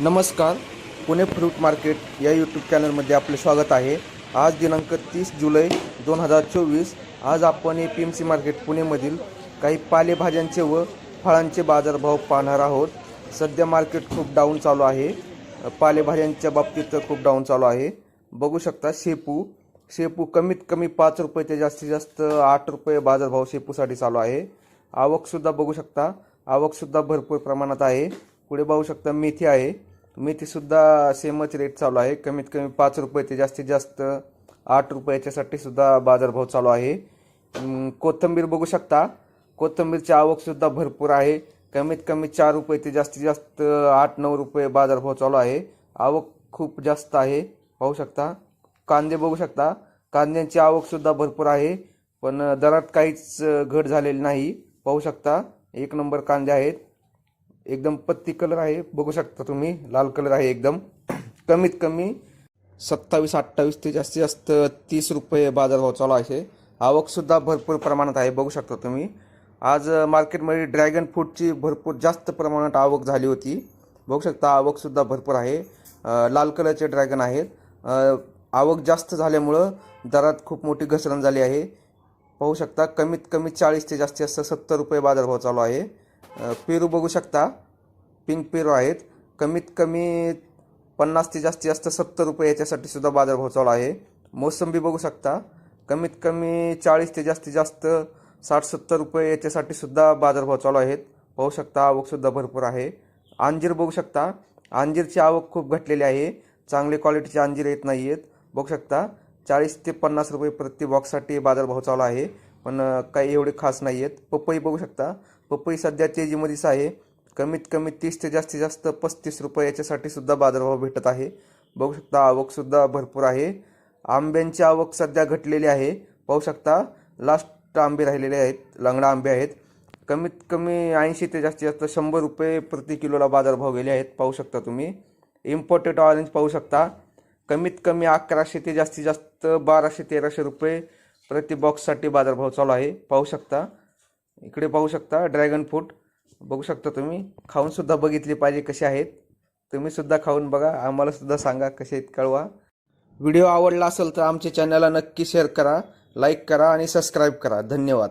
नमस्कार Pune fruit market या YouTube चॅनलमध्ये आपले स्वागत आहे. आज दिनांक तीस जुलै दोन हजार चोवीस आज आपण A P M C market पुणेमधील काही पालेभाज्यांचे व फळांचे बाजारभाव पाहणार आहोत. सध्या मार्केट खूप डाऊन चालू आहे. पालेभाज्यांच्या बाबतीत तर खूप डाऊन चालू आहे. बघू शकता शेपू. शेपू कमीत कमी पाच रुपये ते जास्तीत जास्त आठ रुपये बाजारभाव शेपूसाठी चालू आहे. आवकसुद्धा बघू शकता. आवकसुद्धा भरपूर प्रमाणात आहे. पुढे पाहू शकता मेथी आहे. मेथीसुद्धा सेमच रेट चालू आहे. कमीत कमी पाच रुपये ते जास्तीत जास्त आठ रुपयाच्यासाठी सुद्धा बाजारभाव चालू आहे. कोथंबीर कोथिंबीर बघू शकता. कोथिंबीरची आवकसुद्धा भरपूर आहे. कमीत कमी चार रुपये ते जास्तीत जास्त आठ नऊ रुपये बाजारभाव चालू आहे. आवक खूप जास्त आहे. पाहू शकता. कांदे बघू शकता. कांद्यांची आवकसुद्धा भरपूर आहे. पण दरात काहीच घट झालेली नाही. पाहू शकता. एक नंबर कांदे आहेत. एकदम पत्ती कलर आहे बघू शकता तुम्ही लाल कलर आहे एकदम. कमीत कमी सत्तावीस अठ्ठावीस ते जास्तीत जास्त तीस रुपये बाजारभाव चालू आहे. आवकसुद्धा भरपूर प्रमाणात आहे बघू शकता तुम्ही. आज मार्केटमध्ये ड्रॅगन फ्रूटची भरपूर जास्त प्रमाणात आवक झाली होती. बघू शकता आवकसुद्धा भरपूर आहे. लाल कलरचे ड्रॅगन आहेत. आवक जास्त झाल्यामुळं दरात खूप मोठी घसरण झाली आहे. पाहू शकता कमीत कमी चाळीस ते जास्तीत जास्त सत्तर रुपये बाजारभाव चालू आहे. पेरू बघू शकता. पिंक पेरू आहेत. कमीत कमी पन्नास ते जास्तीत जास्त सत्तर रुपये याच्यासाठी सुद्धा बाजारभाव चालू आहे. मोसंबी बघू शकता. कमीत कमी चाळीस ते जास्तीत जास्त साठ सत्तर रुपये याच्यासाठी सुद्धा बाजारभाव चालू आहेत. पाहू शकता आवकसुद्धा भरपूर आहे. अंजीर बघू शकता. अंजीरची आवक खूप घटलेली आहे. चांगली क्वालिटीचे अंजीर येत नाही आहेत बघू शकता चाळीस ते पन्नास रुपये प्रति बॉक्ससाठी बाजारभाव चालू आहे. पण काही एवढे खास नाही आहेत पपई बघू शकता. पपई सध्या तेजीमध्येच आहे. कमीत कमी तीस ते जास्तीत जास्त पस्तीस रुपये याच्यासाठी सुद्धा बाजारभाव भेटत आहे. बघू शकता आवकसुद्धा भरपूर आहे. आंब्यांची आवक सध्या घटलेली आहे. पाहू शकता लास्ट आंबे राहिलेले आहेत लंगडा आंबे आहेत. कमीत कमी ऐंशी ते जास्तीत जास्त शंभर रुपये प्रति किलोला बाजारभाव गेले आहेत. पाहू शकता तुम्ही. इम्पोर्टेड ऑरेंज पाहू शकता. कमीत कमी अकराशे ते जास्तीत जास्त बाराशे तेराशे रुपये प्रति बॉक्ससाठी बाजारभाव चालू आहे. पाहू शकता. इकडे पाहू शकता. ड्रॅगन फ्रूट बघू शकता तुम्ही. खाऊनसुद्धा बघितली पाहिजे कसे आहेत. तुम्ही सुद्धा खाऊन बघा. आम्हालासुद्धा सांगा कसे आहेत कळवा. व्हिडिओ आवडला असेल तर आमच्या चॅनलला नक्की शेअर करा. लाईक करा आणि सबस्क्राईब करा. धन्यवाद.